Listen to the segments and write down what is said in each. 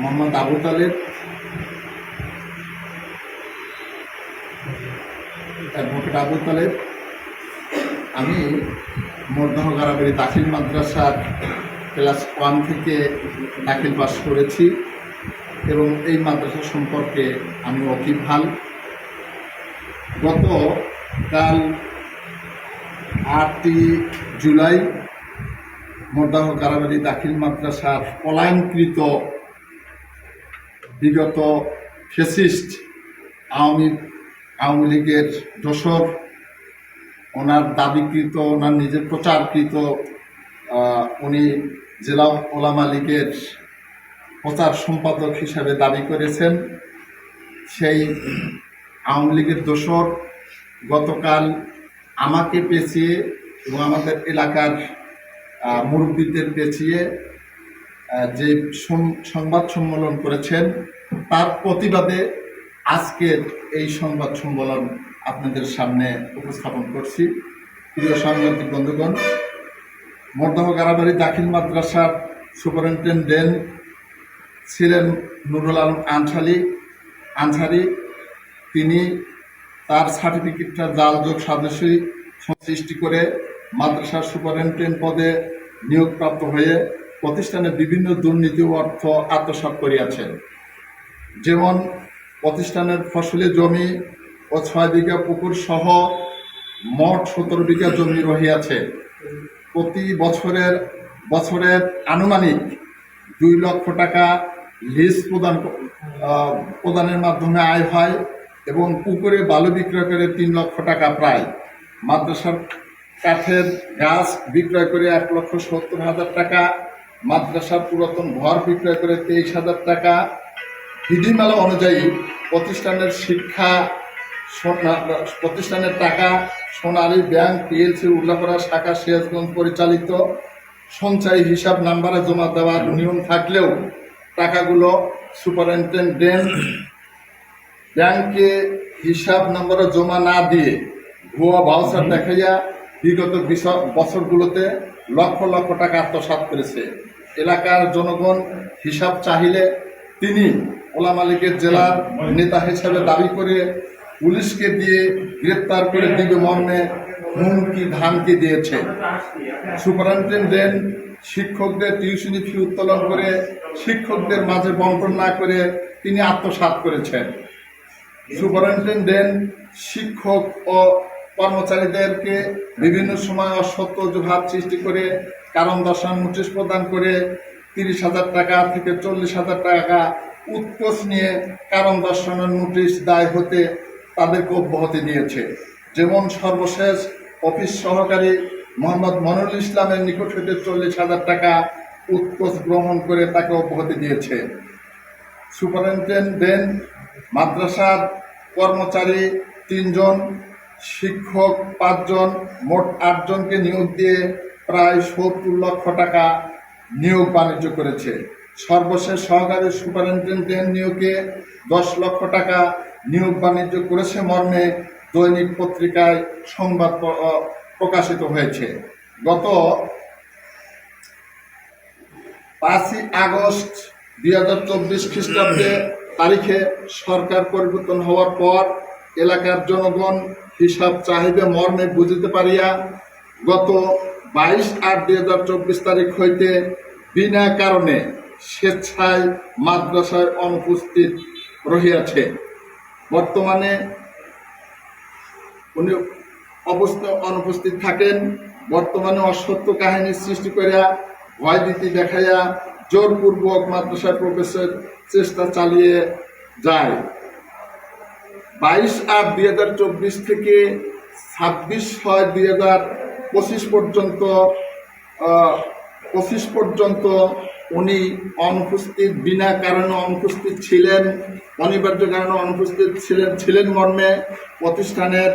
Mohammad Abu Taleb advocate Abu Taleb. আমি মর্দহ গারাবাড়ি দাখিল মাদ্রাসার ক্লাস ওয়ান থেকে দাখিল পাস করেছি এবং এই মাদ্রাসা সম্পর্কে আমি অকিভাল গত কাল আটই জুলাই মর্দাহ কারাবাড়ি দাখিল মাদ্রাসার পলায়নকৃত বিগত ফেসিস্ট আওয়ামী আওয়ামী লীগের দোসর ওনার দাবিকৃত, ওনার নিজের প্রচারকৃত উনি জেলা ওলামা লীগের প্রচার সম্পাদক হিসাবে দাবি করেছেন। সেই আওয়ামী লীগের দোসর গতকাল আমাকে পেঁচিয়ে এবং আমাদের এলাকার মুরব্বীদের পেঁচিয়ে যে সংবাদ সম্মেলন করেছেন, তার প্রতিবাদে আজকের এই সংবাদ সম্মেলন আপনাদের সামনে উপস্থাপন করছি। প্রিয় সাংবাদিক বন্ধুগণ, মর্দহ গারাবাড়ি দাখিল মাদ্রাসার সুপারিনটেন্ডেন্ট ছিলেন নুরুল আলম আনসারি। আনসারি, তিনি তার সার্টিফিকেটটা জালযোগ সাদস্যই সৃষ্টি করে মাদ্রাসার সুপারিনটেন্ডেন্ট পদে নিয়োগপ্রাপ্ত হয়ে প্রতিষ্ঠানে বিভিন্ন দুর্নীতি, অর্থ আত্মসাৎ করিয়াছেন। যেমন প্রতিষ্ঠানের ফসলি জমি ও ছয় বিঘা পুকুর সহ মোট সতেরো বিঘা জমি রহিয়াছে। প্রতি বছরের বছরের আনুমানিক দুই লক্ষ টাকা লিজ প্রদান প্রদানের মাধ্যমে আয় হয় এবং পুকুরে বালু বিক্রয় করে তিন লক্ষ টাকা প্রায়। মাদ্রাসার কাঠের গাছ বিক্রয় করে এক লক্ষ সত্তর হাজার টাকা মাদ্রাসার পুরাতন ঘর বিক্রয় করে তেইশ হাজার টাকা। বিধিমালা অনুযায়ী প্রতিষ্ঠানের শিক্ষা প্রতিষ্ঠানের টাকা সোনালী ব্যাংক পিএলসি উল্লাপড়া শাখা সিরাজগঞ্জ পরিচালিত। সঞ্চয়ী হিসাব নাম্বারে জমা দেওয়ার নিয়ম থাকলেও টাকাগুলো সুপারিনটেন্ডেন্ট ব্যাংকে হিসাব নম্বরে জমা না দিয়ে ভুয়া বাউচার দেখাইয়া বিগত বছরগুলোতে লক্ষ লক্ষ টাকা আত্মসাৎ করেছে। এলাকার জনগণ হিসাব চাহিলে তিনি ওলা মালিকের জেলার নেতা হিসেবে দাবি করে পুলিশকে দিয়ে গ্রেপ্তার করে দিবে মর্মে হুমকি, ধামকি দিয়েছে। সুপারিনটেন্ডেন্ট শিক্ষকদের টিউশনি ফি উত্তোলন করে শিক্ষকদের মাঝে বন্টন না করে তিনি আত্মসাৎ করেছেন। সুপারিনটেন্ডেন্ট শিক্ষক ও কর্মচারীদেরকে বিভিন্ন সময় অসত্য অজুহাত সৃষ্টি করে কারণ দর্শন নোটিশ প্রদান করে তিরিশ হাজার টাকা থেকে চল্লিশ হাজার টাকা উৎকোচ নিয়ে কারণ দর্শনের নোটিশ দায় হতে তাদেরকে অব্যাহতি দিয়েছে। যেমন সর্বশেষ অফিস সহকারী মোহাম্মদ মনুল ইসলামের নিকট হতে চল্লিশ হাজার টাকা উৎকোচ গ্রহণ করে তাকে অব্যাহতি দিয়েছে। সুপারিনটেন্ডেন্ট, মাদ্রাসার কর্মচারী তিনজন শিক্ষক পাঁচজন, মোট আটজনকে নিয়োগ দিয়ে প্রায় সত্তর লক্ষ টাকা নিয়োগ বাণিজ্য করেছে। সর্বশেষ সহকারী সুপারিনটেন্ডেন্ট নিয়োগে দশ লক্ষ টাকা নিয়োগ বাণিজ্য করেছে মর্মে দৈনিক পত্রিকায় সংবাদ প্রকাশিত হয়েছে। গত পাঁচই আগস্ট দুই হাজার চব্বিশ খ্রিস্টাব্দে তারিখে সরকার পরিবর্তন হওয়ার পর এলাকার জনগণ হিসাব চাহিদা মর্মে বুঝিতে পারিয়া গত বাইশ আট দুই হাজার চব্বিশ তারিখ হইতে বিনা কারণে স্বেচ্ছায় মাদ্রাসায় অনুপস্থিত রহিয়াছে। বর্তমানে উনি অবস্থা অনুপস্থিত থাকেন। বর্তমানে অসত্য কাহিনীর সৃষ্টি করিয়া ভয় ভীতি দেখাইয়া জোরপূর্বক মাদ্রাসায় প্রবেশের চেষ্টা চালিয়ে যায়। বাইশ আট দুই হাজার চব্বিশ থেকে ছাব্বিশ ছয় দুই হাজার পঁচিশ পর্যন্ত পঁচিশ পর্যন্ত উনি অনুপস্থিত বিনা কারণে অনুপস্থিত ছিলেন অনিবার্য কারণে অনুপস্থিত ছিলেন ছিলেন মর্মে প্রতিষ্ঠানের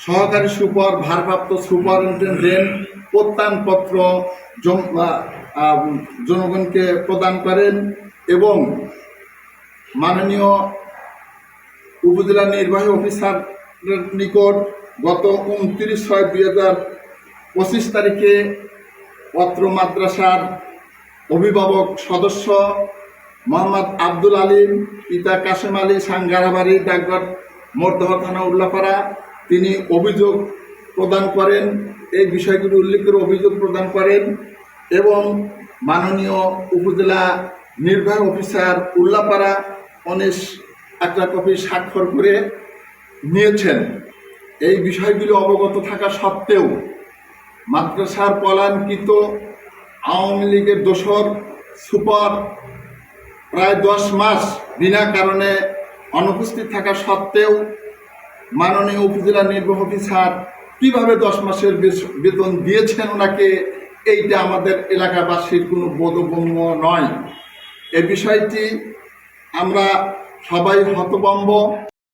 সহকারী সুপার ভারপ্রাপ্ত সুপারিনটেন্ডেন্ট আহ, জনগণকে প্রদান করেন এবং মাননীয় উপজেলা নির্বাহী অফিসারের নিকট গত উনত্রিশ ছয় দুই হাজার পঁচিশ তারিখে পত্র মাদ্রাসার অভিভাবক সদস্য মোহাম্মদ আব্দুল আলিম, পিতা কাশেম আলী সাঙ্গারাবাড়ি ডাকঘর, মর্দহ থানা, উল্লাপাড়া, তিনি অভিযোগ প্রদান করেন। এই বিষয়গুলি উল্লেখ করে অভিযোগ প্রদান করেন এবং মাননীয় উপজেলা নির্বাহী অফিসার উল্লাপাড়া অনেশ একটা কপি স্বাক্ষর করে নিয়েছেন। এই বিষয়গুলি অবগত থাকা সত্ত্বেও মাদ্রাসার পলায়নকৃত আওয়ামী লীগের দোসর সুপার প্রায় দশ মাস বিনা কারণে অনুপস্থিত থাকা সত্ত্বেও মাননীয় উপজেলা নির্বাহী অফিসার কীভাবে দশ মাসের বেতন দিয়েছেন ওনাকে, এইটা আমাদের এলাকাবাসীর কোনো বোধগম্য নয়। এ বিষয়টি আমরা সবাই হতবম্ব